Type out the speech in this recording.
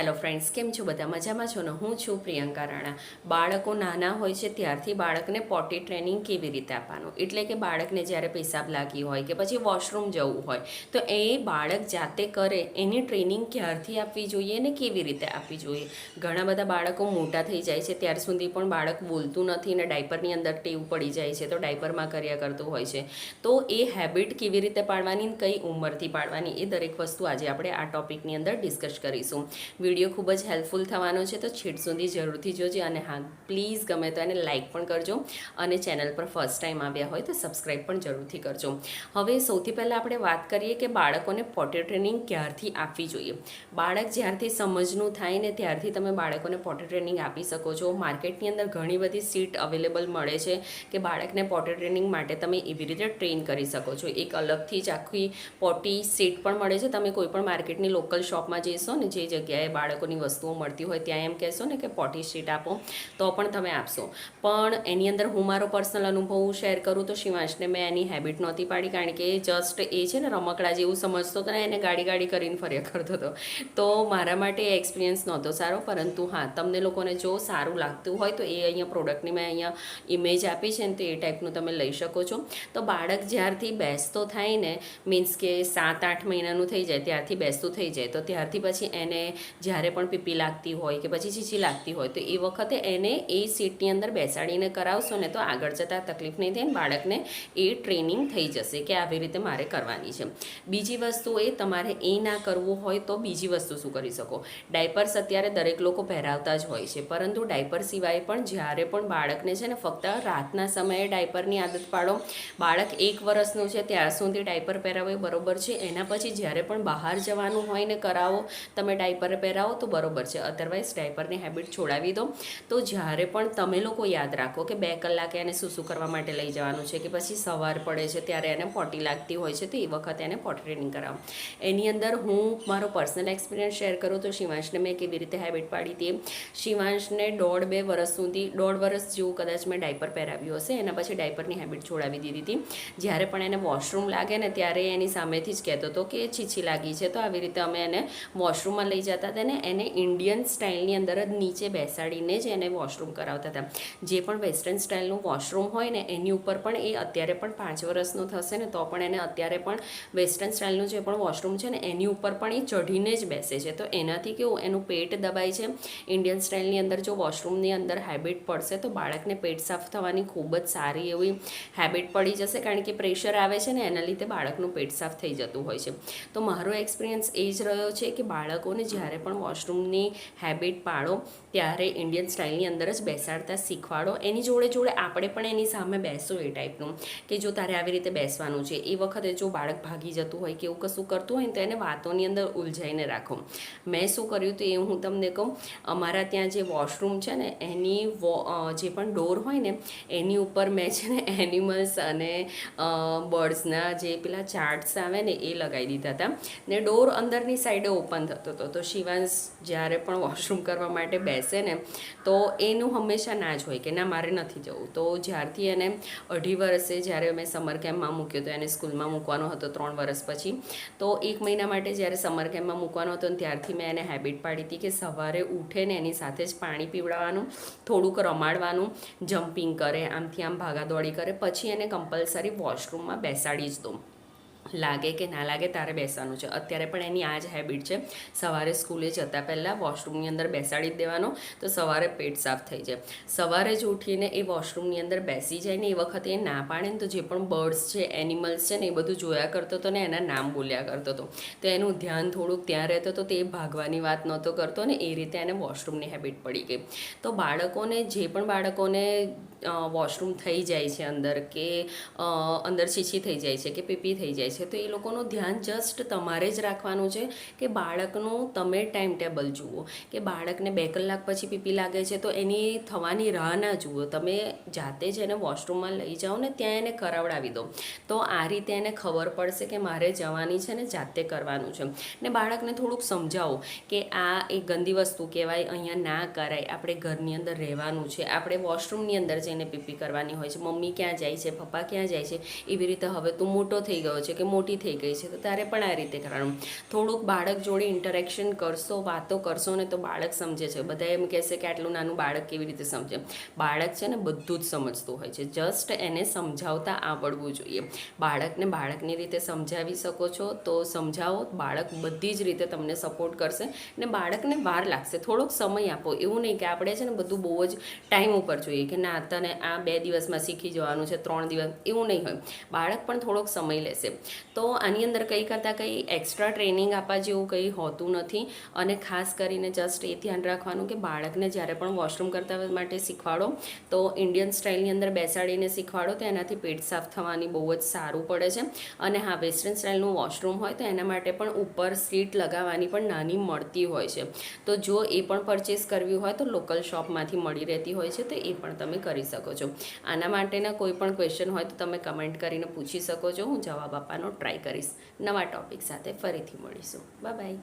Hello friends કેમ છો બધા? મજામાં છો ને? હું છું પ્રિયંકા રાણા. બાળકો નાના હોય છે ત્યારથી બાળકને પોટી ટ્રેનિંગ કેવી રીતે આપવાનું? એટલે કે બાળકને જ્યારે પેશાબ લાગી હોય કે પછી વોશરૂમ જવું હોય, તો એ બાળક જાતે કરે, એની ટ્રેનિંગ ક્યારથી આપવી જોઈએ ને કેવી રીતે આપવી જોઈએ? ઘણા બધા બાળકો મોટા થઈ જાય છે, ત્યાર સુધી પણ બાળક બોલતું નથી ને ડાયપરની અંદર ટેવ પડી જાય છે, તો ડાયપરમાં કર્યા કરતું હોય છે. તો એ હેબિટ કેવી રીતે પાડવાની કઈ ઉંમરથી પાડવાની, એ દરેક વસ્તુ આજે આપણે આ ટોપિકની અંદર ડિસ્કસ કરીશું. વીડિયો ખૂબ જ હેલ્પફુલ થવાનો છે તો છેડ સુધી જરૂરથી જોજો અને હા, પ્લીઝ ગમે તો એને લાઇક પણ કરજો અને ચેનલ પર ફર્સ્ટ ટાઈમ આવ્યા હોય તો સબસ્ક્રાઈબ પણ જરૂરથી કરજો. હવે સૌથી પહેલાં આપણે વાત કરીએ કે બાળકોને પોટી ટ્રેનિંગ ક્યારથી આપવી જોઈએ? બાળક જ્યારથી સમજનું થાય ને ત્યારથી તમે બાળકોને પોટી ટ્રેનિંગ આપી શકો છો. માર્કેટની અંદર ઘણી બધી સીટ અવેલેબલ મળે છે કે બાળકને પોટી ટ્રેનિંગ માટે તમે એવી રીતે ટ્રેન કરી શકો છો. એક અલગથી જ આખી પોટી સીટ પણ મળે છે. તમે કોઈપણ માર્કેટની લોકલ શોપમાં જઈશો ને જે જગ્યાએ બાળકોની વસ્તુઓ મળતી હોય ત્યાં એમ કહેશો ને કે પોટી શીટ આપો, તો પણ તમે આપશો. પણ એની અંદર હું મારો પર્સનલ અનુભવ શેર કરું તો શિવાંશને મેં એની હેબિટ નહોતી પાડી કારણ કે જસ્ટ એ છે ને રમકડા જેવું સમજતો હતો ને એને ગાડી ગાડી કરીને ફર્યા કરતો હતો. તો મારા માટે એક્સપિરિયન્સ નહોતો સારો, પરંતુ હા, તમને લોકોને જો સારું લાગતું હોય તો એ અહીંયા પ્રોડક્ટની મેં અહીંયા ઇમેજ આપી છે ને તો એ ટાઈપનું તમે લઈ શકો છો. તો બાળક જ્યારથી બેસતો થાય ને મીન્સ કે સાત, આઠ મહિનાનું થઈ જાય, ત્યારથી બેસતું થઈ જાય, તો ત્યારથી પછી એને જ્યારે પણ પીપી લાગતી હોય કે પછી છીછી લાગતી હોય, તો એ વખતે એને એ સીટની અંદર બેસાડીને કરાવશો ને તો આગળ જતાં તકલીફ નહીં થાય બાળકને એ ટ્રેનિંગ થઈ જશે કે આવી રીતે મારે કરવાની છે. બીજી વસ્તુ એ તમારે એ ના કરવું હોય તો બીજી વસ્તુ શું કરી શકો? ડાયપર્સ અત્યારે દરેક લોકો પહેરાવતા જ હોય છે, પરંતુ ડાયપર સિવાય પણ જ્યારે પણ બાળકને છે ને ફક્ત રાતના સમયે ડાયપરની આદત પાડો, બાળક એક વર્ષનું છે ત્યાર સુધી ડાયપર પહેરાવો બરોબર છે, એના પછી જ્યારે પણ બહાર જવાનું હોય ને કરાવો, તમે ડાયપર પહેરાવો તો બરોબર છે. અધરવાઇઝ ડાયપરની હેબિટ છોડાવી દો. તો જ્યારે પણ તમે લોકો યાદ રાખો કે બે કલાકે એને શું શું કરવા માટે લઈ જવાનું છે કે પછી સવાર પડે છે ત્યારે એને પોટી લાગતી હોય છે, તો એ વખતે એને પોટી ટ્રેનિંગ કરાવો. એની અંદર હું મારો પર્સનલ એક્સપિરિયન્સ શેર કરું તો શિવાંશને મેં કેવી રીતે હેબિટ પાડી હતી શિવાંશને દોઢ બે વર્ષ સુધી, દોઢ વર્ષ જેવું કદાચ મેં ડાયપર પહેરાવ્યું હશે, એના પછી ડાયપરની હેબિટ છોડાવી દીધી હતી. જ્યારે પણ એને વોશરૂમ લાગે ને ત્યારે એની સામેથી જ કહેતો હતો કે છીછી લાગી છે, તો આવી રીતે અમે એને વોશરૂમમાં લઈ જતા હતા. ને એને ઇન્ડિયન સ્ટાઇલની અંદર જ નીચે બેસાડીને જ એને વોશરૂમ કરાવતા હતા. જે પણ વેસ્ટર્ન સ્ટાઇલનું વોશરૂમ હોય ને, એની ઉપર પણ એ અત્યારે પણ પાંચ વર્ષનો થશે ને, તો પણ એને અત્યારે પણ વેસ્ટર્ન સ્ટાઇલનું જે પણ વોશરૂમ છે ને, એની ઉપર પણ એ ચઢીને જ બેસે છે. તો એનાથી કેવું, એનું પેટ દબાય છે. ઇન્ડિયન સ્ટાઇલની અંદર જો વોશરૂમની અંદર હેબિટ પડશે, તો બાળકને પેટ સાફ થવાની ખૂબ જ સારી એવી હેબિટ પડી જશે, કારણ કે પ્રેશર આવે છે ને, એના લીધે બાળકનું પેટ સાફ થઈ જતું હોય છે. તો મારો એક્સપિરિયન્સ એ જ રહ્યો છે કે બાળકોને જ્યારે પણ વોશરૂમની હેબિટ પાડો ત્યારે ઇન્ડિયન સ્ટાઇલની અંદર જ બેસાડતા શીખવાડો. એની જોડે જોડે આપણે પણ એની સામે બેસો એ ટાઈપનું કે જો તારે આવી રીતે બેસવાનું છે, એ વખતે જો બાળક ભાગી જતું હોય કે એવું કશું કરતું હોય ને તો એને વાતોની અંદર ઉલઝાઈને રાખો. મેં શું કર્યું તો એ હું તમને કહું, અમારા ત્યાં જે વોશરૂમ છે ને, એની જે પણ ડોર હોય ને, એની ઉપર મેં છે ને એનિમલ્સ અને બર્ડ્સના જે પેલા ચાર્ટ્સ આવે ને એ લગાવી દીધા હતા. ને ડોર અંદરની સાઈડે ઓપન થતો હતો. તો શિવાંશ જ્યારે પણ વોશરૂમ કરવા માટે બેસે ને, તો એનું હંમેશા ના જ હોય કે ના, મારે નથી જવું. તો જ્યારથી એને અઢી વર્ષે જ્યારે અમે સમર કેમ્પમાં મૂક્યો તો એને સ્કૂલમાં મૂકવાનો હતો ત્રણ વર્ષ પછી, તો એક મહિના માટે જ્યારે સમર કેમ્પમાં મૂકવાનો હતો ત્યારથી મેં એને હેબિટ પાડી હતી કે સવારે ઉઠે ને એની સાથે જ પાણી પીવડાવવાનું, થોડુંક રમાડવાનું જમ્પિંગ કરે, આમથી આમ ભાગાદોડી કરે, પછી એને કમ્પલસરી વોશરૂમમાં બેસાડી જ દો લાગે કે ના લાગે તારે બેસવાનું છે. અત્યારે પણ એની આ જ હેબિટ છે. સવારે સ્કૂલે જતાં પહેલાં વોશરૂમની અંદર બેસાડી જ દેવાનો, તો સવારે પેટ સાફ થઈ જાય. સવારે જ ઉઠીને એ વોશરૂમની અંદર બેસી જાય ને એ વખતે એ ના પાડે ને તો જે પણ બર્ડ્સ છે એનિમલ્સ છે ને એ બધું જોયા કરતો હતો ને એના નામ બોલ્યા કરતો હતો. તો એનું ધ્યાન થોડુંક ત્યાં રહેતો હતો, તે ભાગવાની વાત નહોતો કરતો ને એ રીતે એને વોશરૂમની હેબિટ પડી ગઈ. તો બાળકોને, જે પણ બાળકોને વોશરૂમ થઈ જાય છે અંદર કે અંદર છીછી થઈ જાય છે કે પીપી થઈ જાય છે તો એ લોકોનું ધ્યાન જસ્ટ તમારે જ રાખવાનું છે કે બાળકનું તમે ટાઈમ ટેબલ જુઓ. કે બાળકને બે કલાક પછી પીપી લાગે છે તો એની થવાની રાહ ના જુઓ. તમે જાતે જ એને વોશરૂમમાં લઈ જાઓ ને ત્યાં એને કરાવડાવી દો. તો આ રીતે એને ખબર પડશે કે મારે જવાની છે ને જાતે કરવાનું છે. ને બાળકને થોડુંક સમજાવો કે આ એક ગંદી વસ્તુ કહેવાય, અહીંયા ના કરાય. આપણે ઘરની અંદર રહેવાનું છે. આપણે વોશરૂમની અંદર જઈને પીપી કરવાની હોય છે. મમ્મી ક્યાં જાય છે? પપ્પા ક્યાં જાય છે? એવી રીતે હવે તું મોટો થઈ ગયો છે કે મોટી થઈ ગઈ છે, તો તારે પણ આ રીતે કરવાનું થોડુંક બાળક જોડે ઇન્ટરેક્શન કરશો, વાતો કરશો ને તો બાળક સમજે છે. બધા એમ કહેશે કે આટલું નાનું બાળક કેવી રીતે સમજે? બાળક છે ને બધું જ સમજતું હોય છે. જસ્ટ એને સમજાવતા આવડવું જોઈએ. બાળકને બાળકની રીતે સમજાવી શકો છો, તો સમજાવો. બાળક બધી જ રીતે તમને સપોર્ટ કરશે ને બાળકને વાર લાગશે. થોડોક સમય આપો. એવું નહીં કે આપણે છે ને બધું બહુ જ ટાઈમ ઉપર જોઈએ કે ના, તને આ બે દિવસમાં શીખી જવાનું છે, ત્રણ દિવસ. એવું નહીં હોય. બાળક પણ થોડોક સમય લેશે. તો આની અંદર કંઈ કરતાં કંઈ એક્સ્ટ્રા ટ્રેનિંગ આપવા જેવું કંઈ હોતું નથી. અને ખાસ કરીને જસ્ટ એ ધ્યાન રાખવાનું કે બાળકને જ્યારે પણ વોશરૂમ કરતા માટે શીખવાડો, તો ઇન્ડિયન સ્ટાઇલની અંદર બેસાડીને શીખવાડો તો એનાથી પેટ સાફ થવાની બહુ જ સારું પડે છે. અને હા વેસ્ટર્ન સ્ટાઇલનું વોશરૂમ હોય તો એના માટે પણ ઉપર સીટ લગાવવાની પણ નાની મળતી હોય છે. તો જો એ પણ પરચેસ કરવી હોય તો લોકલ શોપમાંથી મળી રહેતી હોય છે તો એ પણ તમે કરી શકો છો. આના માટેના કોઈ પણ ક્વેશ્ચન હોય તો તમે કમેન્ટ કરીને પૂછી શકો છો. હું જવાબ આપવાનો ટ્રાય કરીશ. નવા ટોપિક સાથે ફરીથી મળીશું. Bye bye